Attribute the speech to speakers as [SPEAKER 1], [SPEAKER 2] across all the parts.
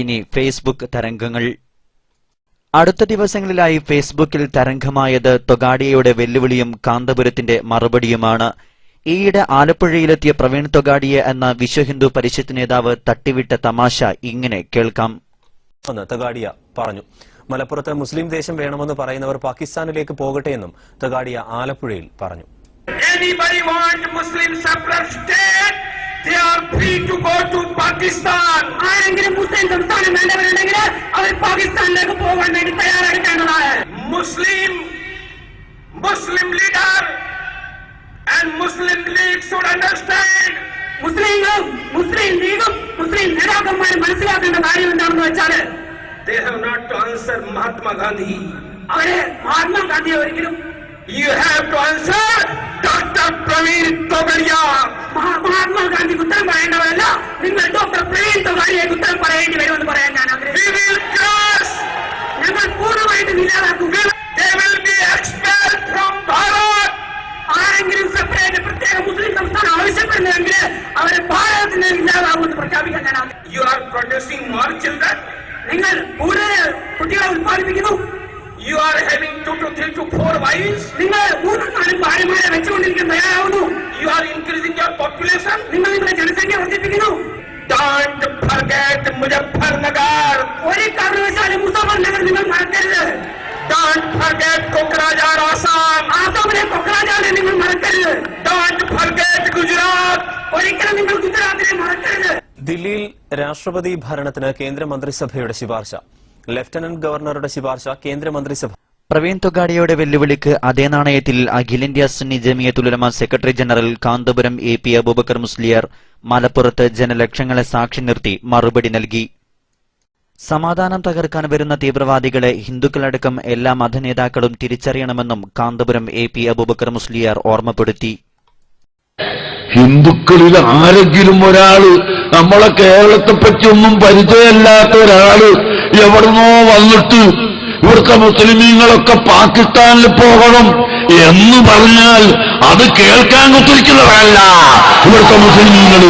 [SPEAKER 1] ഇനി ഫേസ്ബുക്ക് തരംഗങ്ങൾ അടുത്ത ദിവസങ്ങളിലായി ഫേസ്ബുക്കിൽ തരംഗമായത് തൊഗാഡിയയുടെ വെല്ലുവിളിയും കാന്തപുരത്തിന്റെ മറുപടിയുമാണ് ഈയിടെ ആലപ്പുഴയിലെത്തിയ പ്രവീൺ തൊഗാഡിയ എന്ന വിശ്വഹിന്ദു പരിഷത്ത് നേതാവ് തട്ടിവിട്ട തമാശ ഇങ്ങനെ കേൾക്കാം
[SPEAKER 2] തൊഗാഡിയ പറഞ്ഞു മലപ്പുറത്ത് മുസ്ലിം ദേശം വേണമെന്ന് പറയുന്നവർ പാകിസ്ഥാനിലേക്ക് പോകട്ടെ എന്നും തൊഗാഡിയ ആലപ്പുഴയിൽ പറഞ്ഞു
[SPEAKER 3] Anybody want Muslim separate state? They are free to go to Pakistan. ആരെങ്കിലും മുസ്ലിം സംസ്ഥാനം വേണ്ടവരുണ്ടെങ്കിൽ അവർ പാകിസ്ഥാനിലേക്ക് പോകാൻ വേണ്ടി തയ്യാറെടുക്കേണ്ടതാണ് Muslim Muslim leader and Muslim League should understand മുസ്ലിങ്ങളും മുസ്ലിം ലീഗും മുസ്ലിം നേതാക്കന്മാരും മനസ്സിലാക്കേണ്ട കാര്യം എന്താണെന്ന് വെച്ചാൽ they have not to answer Mahatma Gandhi അവരെ മഹാത്മാഗാന്ധിയെ ഒരിക്കലും you have to answer doctor Praveen തൊബരിയാർ ഗാന്ധി ഉത്തരം പറയേണ്ടവരല്ല നിങ്ങൾ ഡോക്ടർ പ്രവീൺ തൊഗാലിയേക്ക് ഉത്തരം പറയേണ്ടി വരുമെന്ന് പറയാൻ ഞാൻ ആഗ്രഹിക്കുന്നു ഞങ്ങൾ പൂർണ്ണമായിട്ട് ഇല്ലാതാക്കുക ആരെങ്കിലും സെപ്പറേറ്റ് പ്രത്യേക മുസ്ലിം സംസ്ഥാനം ആവശ്യപ്പെടുന്നുവെങ്കിൽ അവരെ ഭാരതത്തിൽ നിന്ന് ഇല്ലാതാവുമെന്ന് പ്രഖ്യാപിക്കാൻ ഞാൻ you are producing more children നിങ്ങൾ കൂടുതൽ കുട്ടികളെ ഉത്പാദിപ്പിക്കുന്നു you are having two two three two four wives നിങ്ങൾ മൂന്നും നാലും ഭാര്യമാരെ വെച്ചുകൊണ്ടിരിക്കാൻ തയ്യാറാവുന്നു you are increasing your population. ನಿಮ್ಮ ಜನಸಂಖ್ಯೆ ಹೊಂದಿದ್ದೀವಿ ನಾವು Don't forget Muzaffarnagar. ಒರೇ ಕಾರ್ಯಶಾಲೆ ಮುಸಾಫರ್ ನಗರ ನಿಮ್ಮ Don't forget Kokrajhar, Assam. ಆಸಾಮ್ರೆ ಕೊಕ್ರಾಜಾಲೆ ನಿಮ್ಮ ಮಾಡ್ತಾ ಇದ್ದಾರೆ Don't forget Gujarat. ഒരിക്കലും നിങ്ങൾ ഗുജറാത്തിനെ മറക്കരുത്
[SPEAKER 4] ദില്ലിയിൽ രാഷ്ട്രപതി ഭരണത്തിന് शिपारश लफ्टन गवर्ण शिपारश केन्द्र കേന്ദ്രമന്ത്രിസഭ
[SPEAKER 1] പ്രവീൺ തൊഗാഡിയയുടെ വെല്ലുവിളിക്ക് അതേ നാണയത്തിൽ അഖിലേന്ത്യാ Sunni Jamiathul Ulama secretary general Kanthapuram A P Aboobacker Musliyar മലപ്പുറത്ത് ജനലക്ഷങ്ങളെ സാക്ഷി നിർത്തി മറുപടി നൽകി സമാധാനം തകർക്കാൻ വരുന്ന തീവ്രവാദികളെ ഹിന്ദുക്കളടക്കം എല്ലാ മതനേതാക്കളും തിരിച്ചറിയണമെന്നും കാന്തപുരം എ പി അബൂബക്കർ മുസ്ലിയാർ ഓർമ്മപ്പെടുത്തി
[SPEAKER 5] ഹിന്ദുക്കളിൽ ആരെങ്കിലും ഒരാള് നമ്മളെ കേരളത്തെ പറ്റിയൊന്നും പരിചയമില്ലാത്ത ഒരാള് എവിടുന്നോ വന്നിട്ട് ഇവിടുത്തെ മുസ്ലിമീങ്ങളൊക്കെ പാകിസ്ഥാനിൽ പോകണം എന്ന് പറഞ്ഞാൽ അത് കേൾക്കാൻ കുത്തിരിക്കുന്നവരല്ല ഇവിടുത്തെ മുസ്ലിമീങ്ങൾ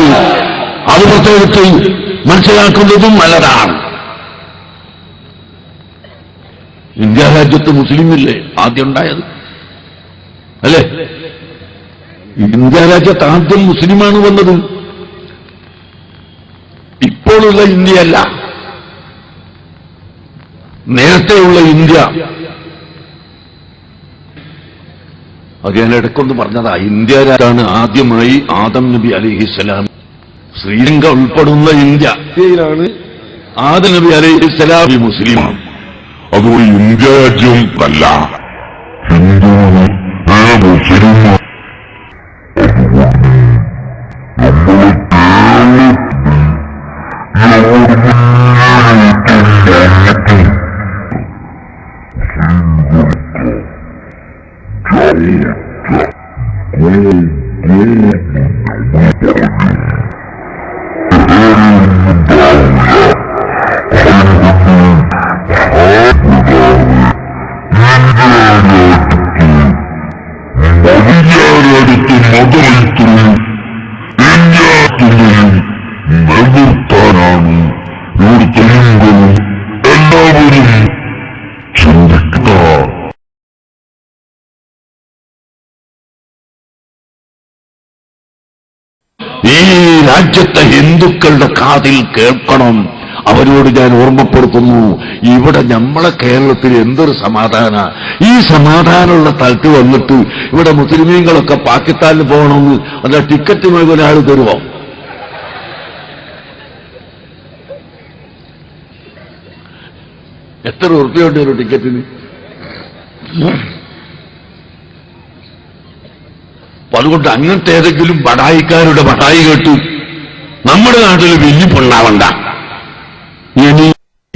[SPEAKER 5] അത് പ്രത്യേകിച്ച് മനസ്സിലാക്കുന്നതും നല്ലതാണ് ഇന്ത്യ രാജ്യത്ത് മുസ്ലിമില്ലേ ആദ്യം ഉണ്ടായത് അല്ലേ ഇന്ത്യ രാജ്യത്ത് ആദ്യം മുസ്ലിമാണ് വന്നത് ഇപ്പോഴുള്ള ഇന്ത്യയല്ല നേരത്തെയുള്ള ഇന്ത്യ അത് ഞാൻ ഇടയ്ക്കൊന്ന് പറഞ്ഞതാ ഇന്ത്യ രാജാണ് ആദ്യമായി ആദം നബി അലിഹിസ്സലാം ശ്രീലങ്ക ഉൾപ്പെടുന്ന ഇന്ത്യയിലാണ് ആദം നബി അലിഹിസ്സലാം മുസ്ലിമാണ് അതുകൊണ്ട് ഇന്ത്യ രാജ്യം അല്ല മുസ്ലിം മധുരൈത്തുള്ളിൽ എല്ലാത്തിൻ്റെയും നിലനിർത്താനാണ് ഇവിടുത്തെ എല്ലാവരും ചിന്തിക്കുക ഈ രാജ്യത്തെ ഹിന്ദുക്കളുടെ കാതിൽ കേൾക്കണം അവരോട് ഞാൻ ഓർമ്മപ്പെടുത്തുന്നു ഇവിടെ നമ്മളെ കേരളത്തിൽ എന്തൊരു സമാധാന ഈ സമാധാനമുള്ള തലത്തിൽ വന്നിട്ട് ഇവിടെ മുസ്ലിമീങ്ങളൊക്കെ പാകിസ്ഥാനിൽ പോകണമെന്ന് അല്ല ടിക്കറ്റ് മുഴുവൻ ഒരാൾ തരുമോ എത്ര ഉറുപ്പ്യുണ്ട് ഒരു ടിക്കറ്റിന് അതുകൊണ്ട് അങ്ങനത്തെ ഏതെങ്കിലും ബടായിക്കാരുടെ ബടായി കേട്ടു നമ്മുടെ നാട്ടിൽ വെല്ലുപ്പുണ്ടാവണ്ട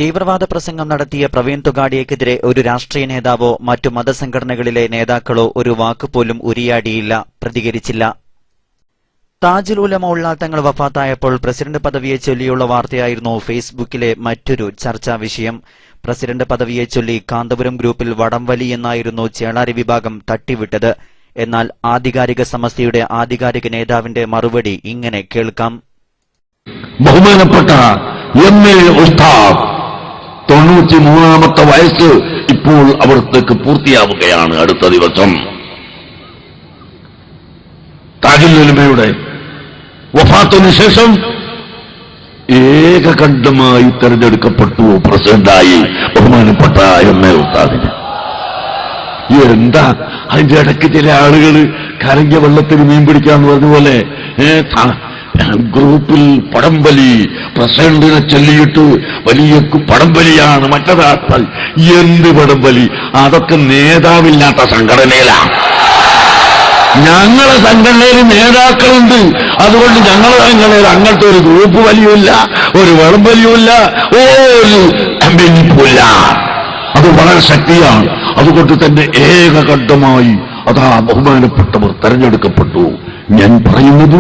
[SPEAKER 1] തീവ്രവാദ പ്രസംഗം നടത്തിയ പ്രവീൺ തുഗാഡിയയ്ക്കെതിരെ ഒരു രാഷ്ട്രീയ നേതാവോ മറ്റു മതസംഘടനകളിലെ നേതാക്കളോ ഒരു വാക്കുപോലും ഉരിയാടിയില്ല പ്രതികരിച്ചില്ല താജുൽ ഉലമ ഉള്ളാത്തങ്ങൾ വഫാത്തായപ്പോൾ പ്രസിഡന്റ് പദവിയെ ചൊല്ലിയുള്ള വാർത്തയായിരുന്നു ഫേസ്ബുക്കിലെ മറ്റൊരു ചർച്ചാ വിഷയം പ്രസിഡന്റ് പദവിയെ ചൊല്ലി കാന്തപുരം ഗ്രൂപ്പിൽ വടംവലി എന്നായിരുന്നു ചേളാരി വിഭാഗം തട്ടിവിട്ടത് എന്നാൽ ആധികാരിക സമസ്തയുടെ ആധികാരിക നേതാവിന്റെ മറുപടി ഇങ്ങനെ കേൾക്കാം
[SPEAKER 5] ബഹുമാനപ്പെട്ട എം ഉസ്താദ് തൊണ്ണൂറ്റി മൂന്നാമത്തെ വയസ്സ് ഇപ്പോൾ അവിടത്തേക്ക് പൂർത്തിയാവുകയാണ് അടുത്ത ദിവസം നിലമയുടെ വഫാത്തിന് ശേഷം ഏകകണ്ഠമായി തെരഞ്ഞെടുക്കപ്പെട്ടു പ്രസിഡന്റായി ബഹുമാനപ്പെട്ട എം എ ഉസ്താദിന് എന്താ അതിന്റെ ഇടയ്ക്ക് ചില ആളുകൾ കരഞ്ഞ വെള്ളത്തിന് മീൻ പിടിക്കാന്ന് പറഞ്ഞ പോലെ ഗ്രൂപ്പിൽ പടംവലി പ്രസിഡന്റിനെ ചൊല്ലിയിട്ട് വലിയ പടംവലിയാണ് മറ്റതാക്കൾ എന്ത് പടംവലി അതൊക്കെ നേതാവില്ലാത്ത സംഘടനയിലാണ് ഞങ്ങളെ സംഘടനയിൽ നേതാക്കളുണ്ട് അതുകൊണ്ട് ഞങ്ങളെ സംഘടനയിൽ അങ്ങനത്തെ ഒരു ഗ്രൂപ്പ് വലിയില്ല ഒരു വിളംബലിയുമില്ല ഒരു മിനിപ്പില്ല അത് വളരെ ശക്തിയാണ് അതുകൊണ്ട് തന്നെ ഏകകണ്ഠമായി അതാ ബഹുമാനപ്പെട്ടവർ തെരഞ്ഞെടുക്കപ്പെട്ടു ഞാൻ പറയുന്നത്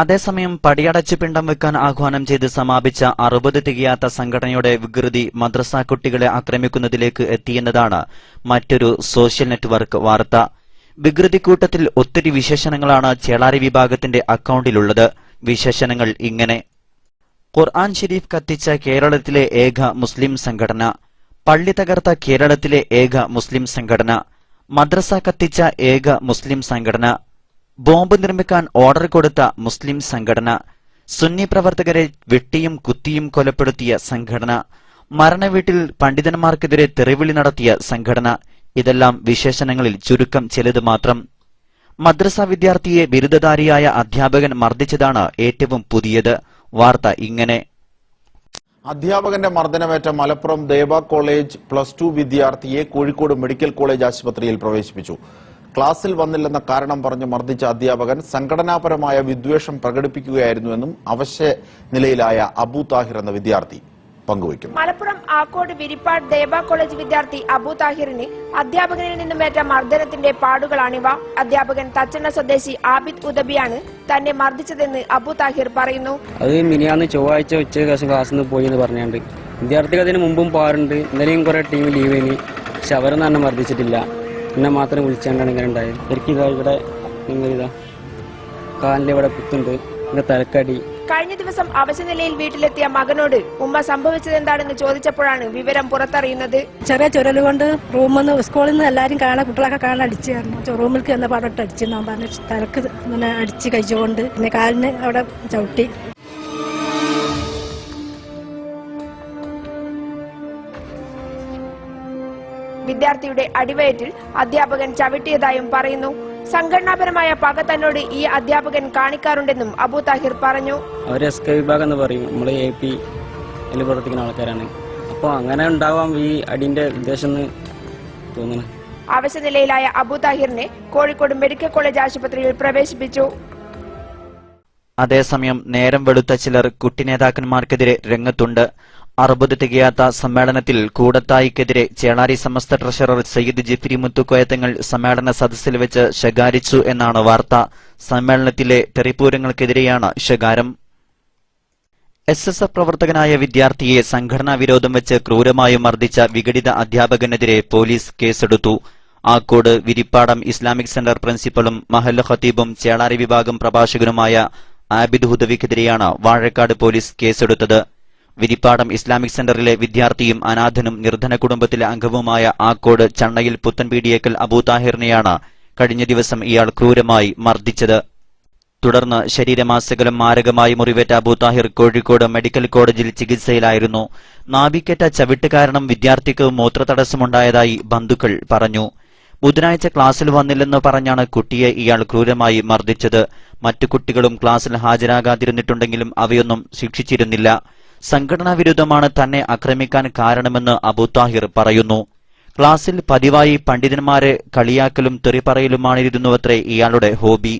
[SPEAKER 1] അതേസമയം പടിയടച്ച് പിണ്ടം വെക്കാൻ ആഹ്വാനം ചെയ്ത് സമാപിച്ച അറുപത് തികയാത്ത സംഘടനയുടെ വികൃതി മദ്രസ കുട്ടികളെ ആക്രമിക്കുന്നതിലേക്ക് എത്തിയെന്നതാണ് മറ്റൊരു സോഷ്യൽ നെറ്റ്വർക്ക് വാർത്ത വികൃതിക്കൂട്ടത്തിൽ ഒത്തിരി വിശേഷണങ്ങളാണ് ചേളാരി വിഭാഗത്തിന്റെ അക്കൌണ്ടിലുള്ളത് വിശേഷണങ്ങൾ ഇങ്ങനെ ഖുർആൻ ഷെരീഫ് കത്തിച്ച കേരളത്തിലെ ഏക മുസ്ലിം സംഘടന പള്ളി തകർത്ത കേരളത്തിലെ ഏക മുസ്ലിം സംഘടന മദ്രസ കത്തിച്ച ഏക മുസ്ലിം സംഘടന ബോംബ് നിർമ്മിക്കാൻ ഓർഡർ കൊടുത്ത മുസ്ലിം സംഘടന സുന്നി പ്രവർത്തകരെ വെട്ടിയും കുത്തിയും കൊലപ്പെടുത്തിയ സംഘടന മരണവീട്ടിൽ പണ്ഡിതന്മാർക്കെതിരെ തെറിവിളി നടത്തിയ സംഘടന ഇതെല്ലാം വിശേഷണങ്ങളിൽ ചുരുക്കം ചിലത് മാത്രം മദ്രസ വിദ്യാർത്ഥിയെ ബിരുദധാരിയായ അധ്യാപകൻ മർദ്ദിച്ചതാണ് ഏറ്റവും പുതിയത് വാർത്ത ഇങ്ങനെ
[SPEAKER 6] അധ്യാപകന്റെ മർദ്ദനമേറ്റ Malappuram Deva college plus two വിദ്യാർത്ഥിയെ കോഴിക്കോട് മെഡിക്കൽ കോളേജ് ആശുപത്രിയിൽ പ്രവേശിപ്പിച്ചു ക്ലാസ്സിൽ വന്നില്ലെന്ന കാരണം പറഞ്ഞ് മർദ്ദിച്ച അധ്യാപകൻ സംഘടനാപരമായ വിദ്വേഷം പ്രകടിപ്പിക്കുകയായിരുന്നുവെന്നും അവശ്യ നിലയിലായ അബു താഹിർ എന്ന വിദ്യാർത്ഥി പങ്കുവയ്ക്കുന്നു
[SPEAKER 7] മലപ്പുറം ആക്കോട് വിരിപ്പാട് ദേബ കോളേജ് വിദ്യാർത്ഥി അബു താഹിറിന് അധ്യാപകനിൽ നിന്നുമേറ്റ മർദ്ദനത്തിന്റെ പാടുകളാണിവ അധ്യാപകൻ തച്ചണ്ണ സ്വദേശി ആബിദ് ഉദബിയാണ് തന്നെ മർദ്ദിച്ചതെന്ന് അബു താഹിർ പറയുന്നു
[SPEAKER 8] അത് മിനിയാന്ന് ചൊവ്വാഴ്ച ഉച്ച ക്ലാസ്സിൽ നിന്ന് പോയി എന്ന് പറഞ്ഞുണ്ട് വിദ്യാർത്ഥികൾ അതിന് മുമ്പും പാറുണ്ട് ഇന്നലെയും കുറെ ടീം ലീവ് ഇനി പക്ഷെ അവരൊന്നും തന്നെ മർദ്ദിച്ചിട്ടില്ല എന്നെ മാത്രം വിളിച്ചാണ്ടാണ് ഇങ്ങനെ ഉണ്ടായത് എനിക്ക് ഇവിടെ നിങ്ങൾ ഇതാ കാലിൻ്റെ ഇവിടെ കുത്തുണ്ട് എന്റെ തലക്കടി
[SPEAKER 9] കഴിഞ്ഞ ദിവസം നിലയിൽ വീട്ടിലെത്തിയ മകനോട് ഉമ്മ സംഭവിച്ചത് എന്താണെന്ന് ചോദിച്ചപ്പോഴാണ് വിവരം പുറത്തറിയുന്നത്
[SPEAKER 10] ചെറിയ ചുരല് കൊണ്ട് റൂമിൽ സ്കൂളിൽ നിന്ന് എല്ലാരും കാണാൻ കുട്ടികളൊക്കെ കാണാൻ അടിച്ചായിരുന്നു റൂമിൽ എന്ന പാടോട്ട് അടിച്ചു ഞാൻ പറഞ്ഞു തലക്ക് ഇങ്ങനെ അടിച്ച് കഴിച്ചുകൊണ്ട് പിന്നെ കാലിന് അവിടെ ചവിട്ടി
[SPEAKER 9] വിദ്യാർത്ഥിയുടെ അടിവയറ്റിൽ അധ്യാപകൻ ചവിട്ടിയതായും പറയുന്നു സംഘടനാപരമായ പക തന്നോട് ഈ അധ്യാപകൻ കാണിക്കാറുണ്ടെന്നും അബു താഹിർ പറഞ്ഞു
[SPEAKER 11] അവർ എസ് വിഭാഗം എന്ന് പറയും നമ്മളെ എ പി പ്രവർത്തിക്കുന്ന ആൾക്കാരാണ് അപ്പോൾ അങ്ങനെ ഉണ്ടാവാം ഈ അടിന്റെ ഉദ്ദേശം
[SPEAKER 9] തോന്നുന്നു അവശനിലയിലായ അബു താഹിറിനെ കോഴിക്കോട് മെഡിക്കൽ കോളേജ് ആശുപത്രിയിൽ പ്രവേശിപ്പിച്ചു
[SPEAKER 1] അതേസമയം നേരം വെളുത്ത ചിലർ കുട്ടി നേതാക്കന്മാർക്കെതിരെ രംഗത്തുണ്ട് അറുപത് തികയാത്ത സമ്മേളനത്തിൽ കൂടത്തായിക്കെതിരെ ചേളാരി സമസ്ത ട്രഷറർ സയ്യിദ് ജിഫ്രി മുത്തുക്കോയത്തങ്ങൾ സമ്മേളന സദസ്സിൽ വെച്ച് ശകാരിച്ചു എന്നാണ് വാർത്ത സമ്മേളനത്തിലെ തെറിപൂരങ്ങൾക്കെതിരെയാണ് ശകാരം എസ് എസ് എഫ് പ്രവർത്തകനായ വിദ്യാർത്ഥിയെ സംഘടനാ വിരോധം വെച്ച് ക്രൂരമായി മർദ്ദിച്ച വിഘടിത അധ്യാപകനെതിരെ പോലീസ് കേസെടുത്തു ആക്കോട് വിരിപ്പാടം ഇസ്ലാമിക് സെന്റർ പ്രിൻസിപ്പലും മഹല്ല ഖത്തീബും ചേളാരി വിഭാഗം പ്രഭാഷകനുമായ ആബിദ് ഹുദവിക്കെതിരെയാണ് വാഴക്കാട് പോലീസ് കേസെടുത്തത് വിരിപ്പാടം ഇസ്ലാമിക് സെന്ററിലെ വിദ്യാർത്ഥിയും അനാഥനും നിർധന കുടുംബത്തിലെ അംഗവുമായ ആക്കോട് ചണ്ണയിൽ പുത്തൻപീടിയേക്കൽ അബൂ കഴിഞ്ഞ ദിവസം ഇയാൾ ക്രൂരമായി മർദ്ദിച്ചത് തുടർന്ന് ശരീരമാസകലം മാരകമായി മുറിവേറ്റ അബൂതാഹിർ കോഴിക്കോട് മെഡിക്കൽ കോളേജിൽ ചികിത്സയിലായിരുന്നു നാവിക്കേറ്റ ചവിട്ട് കാരണം വിദ്യാർത്ഥിക്ക് മൂത്രതടസ്സമുണ്ടായതായി ബന്ധുക്കൾ പറഞ്ഞു ബുധനാഴ്ച ക്ലാസ്സിൽ വന്നില്ലെന്ന് പറഞ്ഞാണ് കുട്ടിയെ ഇയാൾ ക്രൂരമായി മർദ്ദിച്ചത് മറ്റു കുട്ടികളും ക്ലാസ്സിൽ ഹാജരാകാതിരുന്നിട്ടുണ്ടെങ്കിലും അവയൊന്നും ശിക്ഷിച്ചിരുന്നില്ല സംഘടനാ വിരുദ്ധമാണ് തന്നെ ആക്രമിക്കാൻ കാരണമെന്ന് അബുതാഹിർ പറയുന്നു ക്ലാസ്സിൽ പതിവായി പണ്ഡിതന്മാരെ കളിയാക്കലും തെറിപറയലുമാണിരുന്നുവത്രേ ഇയാളുടെ ഹോബി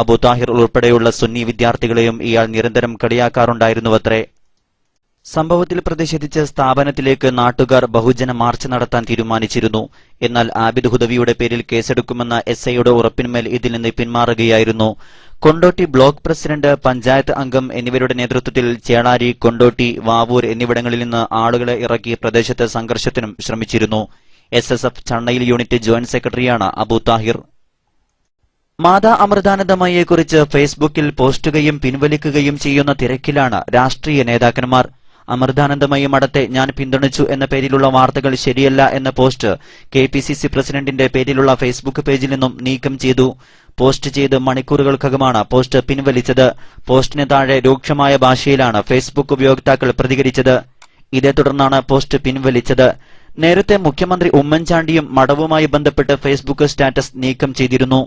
[SPEAKER 1] അബുതാഹിർ ഉൾപ്പെടെയുള്ള സുന്നി വിദ്യാർത്ഥികളെയും ഇയാൾ നിരന്തരം കളിയാക്കാറുണ്ടായിരുന്നുവത്രേ സംഭവത്തിൽ പ്രതിഷേധിച്ച് സ്ഥാപനത്തിലേക്ക് നാട്ടുകാർ ബഹുജന മാർച്ച് നടത്താൻ തീരുമാനിച്ചിരുന്നു എന്നാൽ ആബിദ് ഹുദവിയുടെ പേരിൽ കേസെടുക്കുമെന്ന എസ് ഐയുടെ ഉറപ്പിന്മേൽ ഇതിൽ നിന്ന് പിന്മാറുകയായിരുന്നു കൊണ്ടോട്ടി ബ്ലോക്ക് പ്രസിഡന്റ് പഞ്ചായത്ത് അംഗം എന്നിവരുടെ നേതൃത്വത്തിൽ ചേളാരി കൊണ്ടോട്ടി വാവൂർ എന്നിവിടങ്ങളിൽ നിന്ന് ആളുകളെ ഇറക്കി പ്രദേശത്ത് സംഘർഷത്തിനും ശ്രമിച്ചിരുന്നു എസ് എസ് എഫ് ചണ്ണയിൽ യൂണിറ്റ് ജോയിന്റ് സെക്രട്ടറിയാണ് അബു താഹിർ മാതാ അമൃതാനന്ദമയെക്കുറിച്ച് ഫേസ്ബുക്കിൽ പോസ്റ്റുകയും പിൻവലിക്കുകയും ചെയ്യുന്ന തിരക്കിലാണ് രാഷ്ട്രീയ നേതാക്കന്മാർ അമൃതാനന്ദമയി മഠത്തെ ഞാൻ പിന്തുണച്ചു എന്ന പേരിലുള്ള വാർത്തകൾ ശരിയല്ല എന്ന post K P C C പ്രസിഡന്റിന്റെ പേരിലുള്ള ഫേസ്ബുക്ക് പേജിൽ നിന്നും നീക്കം ചെയ്തു പോസ്റ്റ് ചെയ്ത് മണിക്കൂറുകൾക്കകമാണ് പോസ്റ്റ് പിൻവലിച്ചത് പോസ്റ്റിന് താഴെ രൂക്ഷമായ ഭാഷയിലാണ് ഫേസ്ബുക്ക് ഉപയോക്താക്കൾ പ്രതികരിച്ചത് ഇതേ തുടർന്നാണ് പോസ്റ്റ് പിൻവലിച്ചത് നേരത്തെ മുഖ്യമന്ത്രി ഉമ്മൻചാണ്ടിയും മടവുമായി ബന്ധപ്പെട്ട് ഫേസ്ബുക്ക് സ്റ്റാറ്റസ് നീക്കം ചെയ്തിരുന്നു